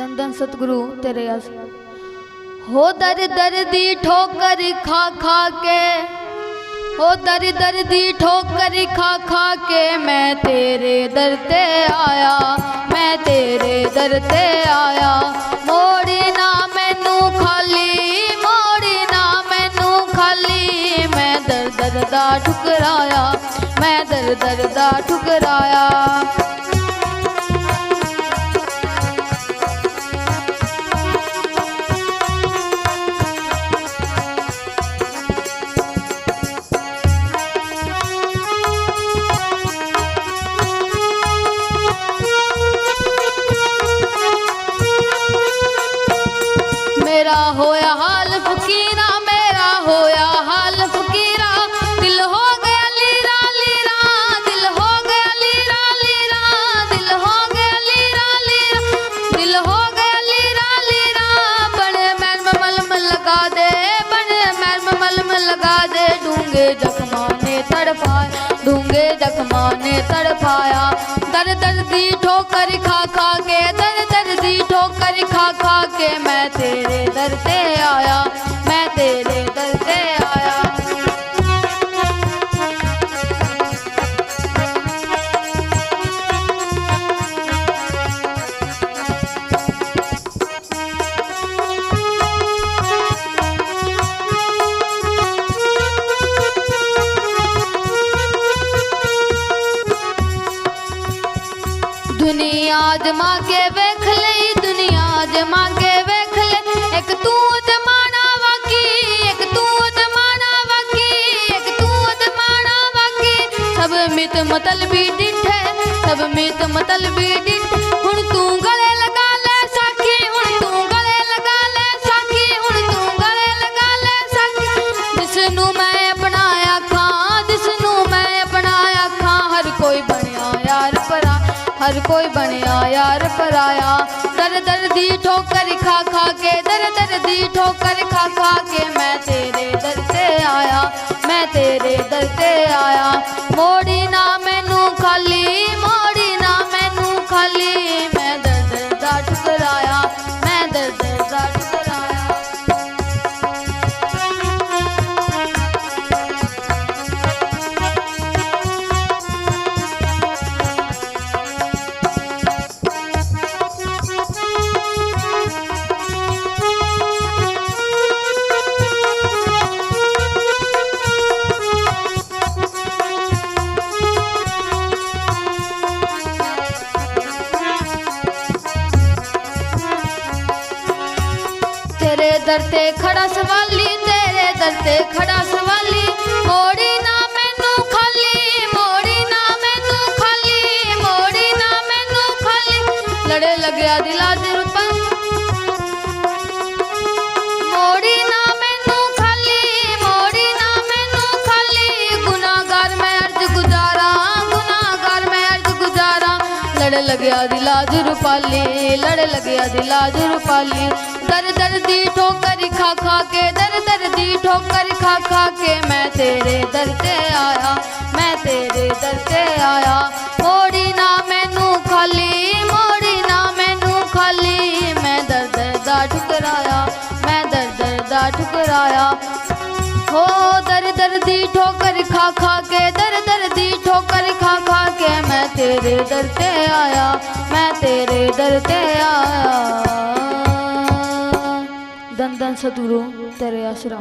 ਦੰਦਨ ਸਤਿਗੁਰੂ ਤੇਰੇ ਅਸ ਹੋ ਦਰ ਦਰ ਦੀ ਠੋਕਰ ਖਾ ਖਾ ਕੇ, ਹੋ ਦਰ ਦਰ ਦੀ ਠੋਕਰ ਖਾ ਖਾ ਕੇ ਮੈਂ ਤੇਰੇ ਦਰ ਤੇ ਆਇਆ, ਮੈਂ ਤੇਰੇ ਦਰ ਤੇ ਆਇਆ। ਮੋੜੀ ਨਾ ਮੈਨੂੰ ਖਾਲੀ, ਮੋੜੀ ਨਾ ਮੈਨੂੰ ਖਾਲੀ, ਮੈਂ ਦਰ ਦਰ ਦਾ ਠੁਕਰਾਇਆ, ਮੈਂ ਦਰ ਦਰ ਦਾ ਠੁਕਰਾਇਆ। ਮੇਰਾ ਹੋਇਆ ਹਾਲ ਫਕੀਰਾ, ਮੇਰਾ ਹੋਇਆ ਹਾਲ ਫਕੀਰਾ। ਦਿਲ ਹੋ ਗਿਆ ਲੀਰਾ ਲੀਰਾ, ਦਿਲ ਹੋ ਗਿਆ ਲੀਰਾ ਲੀਰਾ, ਦਿਲ ਹੋ ਗਿਆ ਲੀਰਾ ਲੀਰਾ। ਦਿਲ ਹੋ ਗਿਆ ਲੀਰਾ ਲੀਰਾ, ਬਣੇ ਮੈਰਮ ਮਲਮ ਲਗਾ ਦੇ, ਬਣੇ ਮੈਰਮ ਮਲਮ ਲਗਾ ਦੇ। ਡੂੰਗੇ ਜ਼ਖਮਾਂ ਨੇ ਤੜਫਾਇਆ ਡੂੰਗੇ ਜ਼ਖਮਾਂ ਨੇ ਤੜਫਾਇਆ। ਮੈਂ ਤੇਰੇ ਦਰ ਤੇ ਆਇਆ, ਮੈਂ ਤੇਰੇ ਦਰ ਤੇ ਆਇਆ। ਦੁਨੀਆ ਜਮਾ ਕੇ ਵੇਖ ਲਈ ਦੁਨੀਆ ਜਮਾ ਕੇ ਵੇਖ ਲੈ, ਇੱਕ ਤੂੰ ਜਮਾਨਾ ਵਾਕੀ ਇੱਕ ਤੂੰ ਜਮਾਨਾ ਵਾਕੀ ਇੱਕ ਤੂੰ ਜਮਾਨਾ ਵਾਕੀ ਸਭ ਮਿਤ ਮਤਲਬੀ ਡਿਠੇ, ਸਭ ਮਿਤ ਮਤਲਬੀ ਡਿਠ। ਹੁਣ ਤੂੰ ਗਲੇ ਹਰ ਕੋਈ ਬਣਿਆ, ਯਾਰ ਪਰਾਇਆ। ਦਰ ਦਰ ਦੀ ਠੋਕਰ ਖਾ ਖਾ ਕੇ ਦਰ ਦਰ ਦੀ ਠੋਕਰ ਦਰ ਤੇ ਖੜਾ ਸਵਾਲੀ ਤੇਰੇ ਦਰ ਤੇ ਖੜਾ ਸਵਾਲੀ ਮੋੜੀ ਨਾ ਲੜ ਲੱਗਿਆ ਦਿਲਾ ਜੁਰਪਾਲੀ ਲੜ ਲੱਗਿਆ ਦਿਲਾ ਜੁਰਪਾਲੀ ਦਰ ਦਰ ਦੀ ਠੋਕਰ ਖਾ ਖਾ ਕੇ, ਦਰ ਦਰ ਦੀ ਠੋਕਰ ਖਾ ਖਾ ਕੇ ਮੈਂ ਤੇਰੇ ਦਰ ਤੇ ਆਇਆ, ਮੈਂ ਤੇਰੇ ਦਰ ਤੇ ਆਇਆ। ਮੋੜੀ ਨਾ ਮੈਨੂੰ ਖਾਲੀ, ਮੋੜੀ ਨਾ ਮੈਨੂੰ ਖਾਲੀ, ਮੈਂ ਦਰ ਦਰ ਦਾ ਠੁਕਰਾਇਆ, ਮੈਂ ਦਰ ਦਰ ਦਾ ਠੁਕਰਾਇਆ। ਹੋ ਦਰ ਦਰ ਦੀ ਠੋਕਰ ਖਾ ਖਾ ਕੇ, ਦਰ ਤੇਰੇ ਦਰ ਤੇ ਆਇਆ ਮੈਂ ਤੇਰੇ ਦਰ ਤੇ ਆਇਆ। ਦੰਦਨ ਸਤੂਰੋਂ ਤੇਰੇ ਆਸਰਾ।